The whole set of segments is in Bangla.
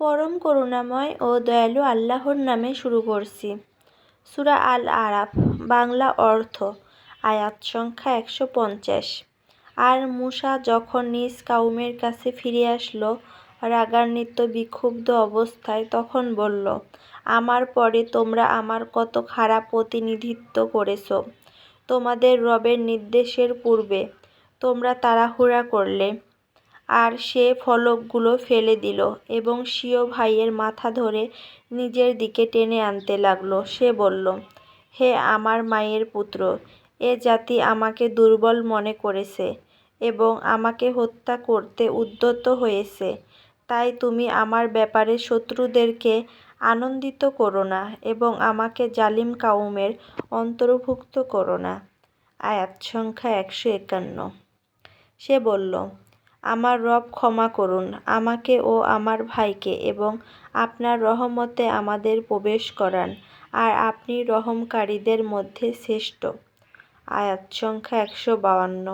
পরম করুণাময় ও দয়ালু আল্লাহর নামে শুরু করছি। সুরা আল আরাফ বাংলা অর্থ, আয়াত সংখ্যা একশো পঞ্চাশ। আর মূসা যখন নিজ কাউমের কাছে ফিরে আসলো, রাগান্বিত, বিক্ষুব্ধ অবস্থায় তখন বলল, আমার পরে তোমরা আমার কত খারাপ প্রতিনিধিত্ব করেছ। তোমাদের রবের নির্দেশের পূর্বে তোমরা তাড়াহুড়া করলে। আর সে ফলকগুলো ফেলে দিল এবং স্বীয় ভাইয়ের মাথা ধরে নিজের দিকে টেনে আনতে লাগল। সে বলল, হে আমার মায়ের পুত্র, এ জাতি আমাকে দুর্বল মনে করেছে এবং আমাকে হত্যা করতে উদ্যত হয়েছে। তাই তুমি আমার ব্যাপারে শত্রুদেরকে আনন্দিত করো না এবং আমাকে জালিম কাউমের অন্তর্ভুক্ত করো না। আয়াত সংখ্যা একশো একান্ন। সে বলল আমার রব ক্ষমা করুন, আমাকে ও আমার ভাইকে এবং আপনার রহমতে আমাদের প্রবেশ করান, আর আপনি রহমকারীদের মধ্যে শ্রেষ্ঠ। আয়াত সংখ্যা একশো বাউান্ন।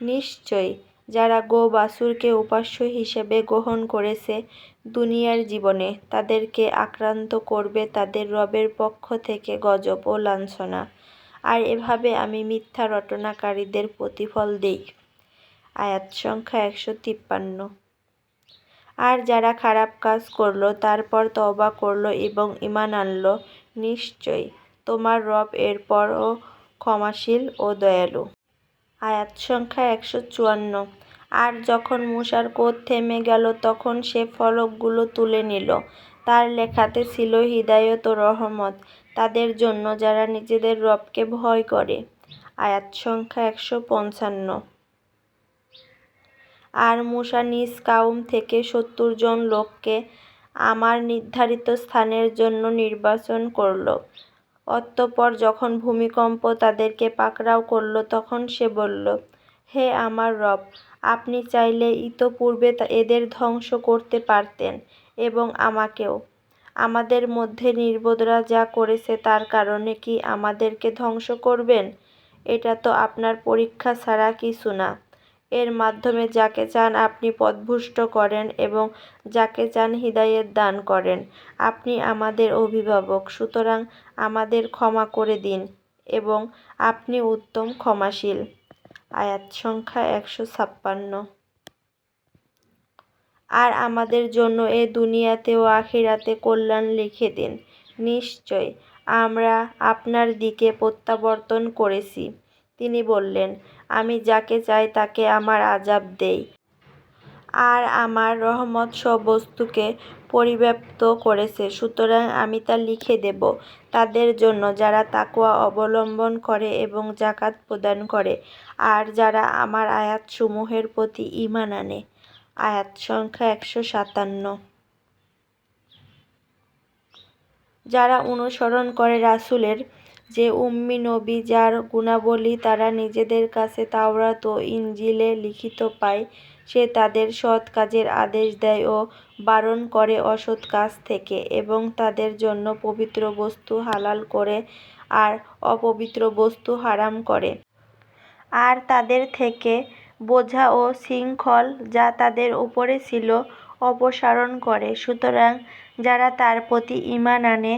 নিশ্চয়ই যারা গো বাসুরকে উপাস্য হিসেবে গ্রহণ করেছে দুনিয়ার জীবনে, তাদেরকে আক্রান্ত করবে তাদের রবের পক্ষ থেকে গজব ও লাঞ্ছনা। আর এভাবে আমি মিথ্যা রটনাকারীদের প্রতিফল দিই। আয়াত সংখ্যা একশো তিপ্পান্ন। আর যারা খারাপ কাজ করল, তারপর তওবা করল এবং ইমান আনলো, নিশ্চয়ই তোমার রব এরপরও ক্ষমাশীল ও দয়ালু। আয়াত সংখ্যা একশো চুয়ান্ন। আর যখন মূসার কোদ থেমে গেল, তখন সে ফলকগুলো তুলে নিল। তার লেখাতে ছিল হিদায়ত, রহমত। তাদের জন্য যারা নিজেদের রবকে ভয় করে। আয়াত সংখ্যা একশো পঞ্চান্ন। আর মূসা নিজ কাউম থেকে সত্তর জন লোককে আমার নির্ধারিত স্থানের জন্য নির্বাচন করল। অতঃপর যখন ভূমিকম্প তাদেরকে পাকড়াও করল, তখন সে বলল, হে আমার রব, আপনি চাইলে ইতপূর্বে এদের ধ্বংস করতে পারতেন এবং আমাকেও। আমাদের মধ্যে নির্বোধরা যা করেছে তার কারণে কি আমাদেরকে ধ্বংস করবেন? এটা তো আপনার পরীক্ষা ছাড়া কিছু না। এর মাধ্যমে যাকে চান আপনি পদভুষ্ট করেন এবং যাকে চান হিদায়ত দান করেন। আপনি আমাদের অভিভাবক, সুতরাং আমাদের ক্ষমা করে দিন এবং আপনি উত্তম ক্ষমাশীল। আয়াত সংখ্যা একশো ছাপ্পান্ন। আর আমাদের জন্য এ দুনিয়াতে ও আখিরাতে কল্যাণ লিখে দিন। নিশ্চয় আমরা আপনার দিকে প্রত্যাবর্তন করেছি। তিনি বললেন, আমি যাকে চাই তাকে আমার আজাব দেই। আর আমার রহমত সব বস্তুকে পরিব্যাপ্ত করেছে, সুতরাং আমি তা লিখে দেব। তাদের জন্য যারা তাকওয়া অবলম্বন করে এবং জাকাত প্রদান করে, আর যারা আমার আয়াতসমূহের প্রতি ঈমান আনে। আয়াত সংখ্যা একশো সাতান্ন। যারা অনুসরণ করে রাসূলের যে উম্মি নবী যার গুণাবলী তারা নিজেদের কাছে তাওরাত ও ইনজিলে লিখিত পায়, সে তাদের সৎ কাজের আদেশ দেয় ও বারণ করে অসৎ কাজ থেকে এবং তাদের জন্য পবিত্র বস্তু হালাল করে আর অপবিত্র বস্তু হারাম করে। আর তাদের থেকে বোঝা ও শৃঙ্খল যা তাদের উপরে ছিল অপসারণ করে। সুতরাং যারা তার প্রতি ঈমান আনে,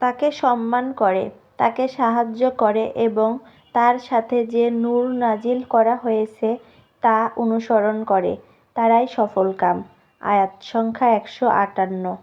তাকে সম্মান করে। তাকে সাহায্য করে এবং তার সাথে যে নূর নাজিল করা হয়েছে তা অনুসরণ করে। তারাই সফলকাম আয়াত সংখ্যা একশো আটান্ন।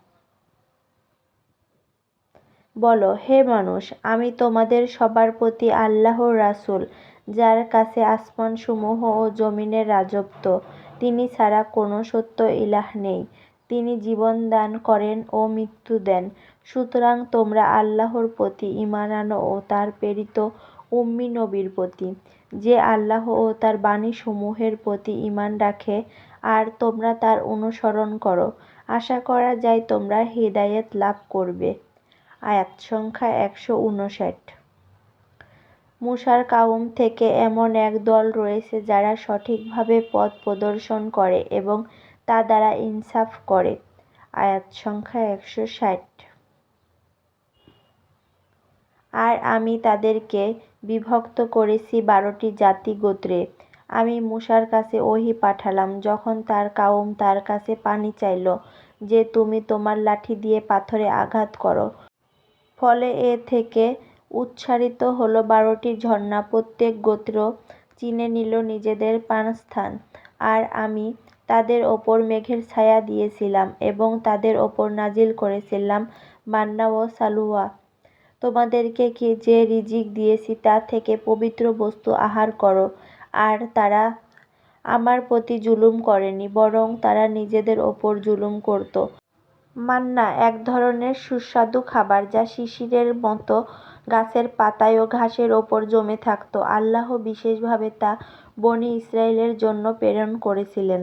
বলো, হে মানুষ, আমি তোমাদের সবার প্রতি আল্লাহর রাসূল, যার কাছে আসমানসমূহ ও জমিনের রাজত্ব। তিনি ছাড়া কোনো সত্য ইলাহ নেই। তিনি জীবন দান করেন ও মৃত্যু দেন। সুতরাং তোমরা আল্লাহর প্রতি ঈমান আনো ও তার প্রেরিত উম্মি নবীর প্রতি। যে আল্লাহ ও তার বাণীসমূহের প্রতি ঈমান রাখে, আর তোমরা তার অনুসরণ করো, আশা করা যায় তোমরা হিদায়াত লাভ করবে। আয়াত সংখ্যা একশো উনষাট। মূসার কাউম থেকে এমন এক দল রয়েছে যারা সঠিকভাবে পথ প্রদর্শন করে এবং তা দ্বারা ইনসাফ করে। আয়াত সংখ্যা একশো ষাট। আর আমি তাদেরকে বিভক্ত করেছি বারোটি জাতি গোত্রে আমি মূসার কাছে ওহি পাঠালাম, যখন তার কাউম তার কাছে পানি চাইল যে তুমি তোমার লাঠি দিয়ে পাথরে আঘাত করো। ফলে এ থেকে উৎসারিত হল বারোটি ঝর্ণা, প্রত্যেক গোত্র চিনে নিল নিজেদের পানস্থান। আর আমি তাদের ওপর মেঘের ছায়া দিয়েছিলাম এবং তাদের ওপর নাজিল করেছিলাম মান্না ও সালওয়া। তোমাদেরকে কি যে রিজিক দিয়েছি তা থেকে পবিত্র বস্তু আহার কর আর তারা আমার প্রতি জুলুম করেনি, বরং তারা নিজেদের ওপর জুলুম করত। মান্না, এক ধরনের সুস্বাদু খাবার যা শিশিরের মতো গাছের পাতায় ও ঘাসের ওপর জমে থাকত। আল্লাহ বিশেষভাবে তা বনি ইসরাঈলের জন্য প্রেরণ করেছিলেন।